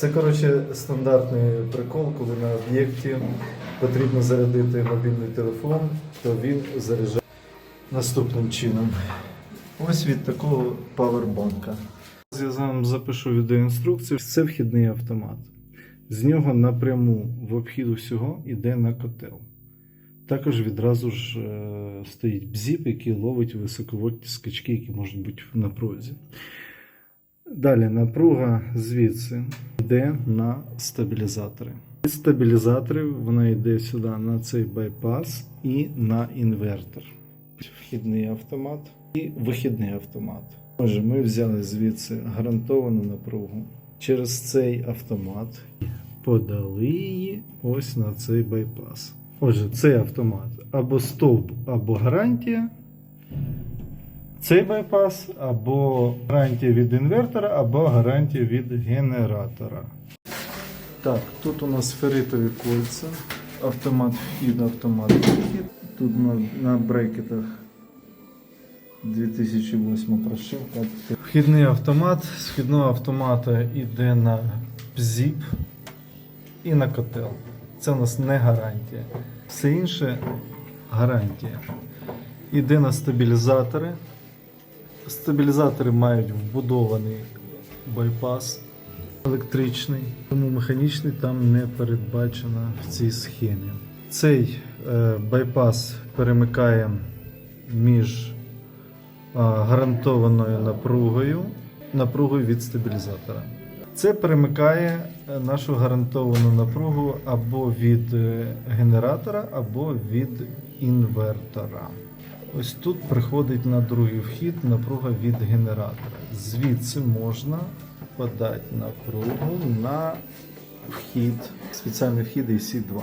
Це, коротше, стандартний прикол, коли на об'єкті потрібно зарядити мобільний телефон, то він заряджає наступним чином. Ось від такого павербанка. Я вам запишу відеоінструкцію. Це вхідний автомат. З нього напряму в обхід усього йде на котел. Також відразу ж е, стоїть бзіп, який ловить високовольтні скачки, які можуть бути в напрузі. Далі напруга звідси йде на стабілізатори. Від стабілізаторів вона йде сюди на цей байпас і на інвертор. Вхідний автомат і вихідний автомат. Отже, ми взяли звідси гарантовану напругу через цей автомат подали її ось на цей байпас. Отже, цей автомат або стовп, або гарантія. Цей байпас або гарантія від інвертора, або гарантія від генератора. Так, тут у нас ферритові кольця, автомат вхід, автомат вихід. Тут на, на брекетах 2008 прошивка. Вхідний автомат. З вхідного автомата йде на зіп і на котел. Це у нас не гарантія. Все інше гарантія. Іде на стабілізатори. Стабілізатори мають вбудований байпас електричний, тому механічний там не передбачено в цій схемі. Цей е, байпас перемикає між гарантованою напругою, напругою від стабілізатора. Це перемикає е, нашу гарантовану напругу або від е, генератора, або від інвертора. Ось тут приходить на другий вхід напруга від генератора. Звідси можна подати напругу на вхід, спеціальний вхід AC2.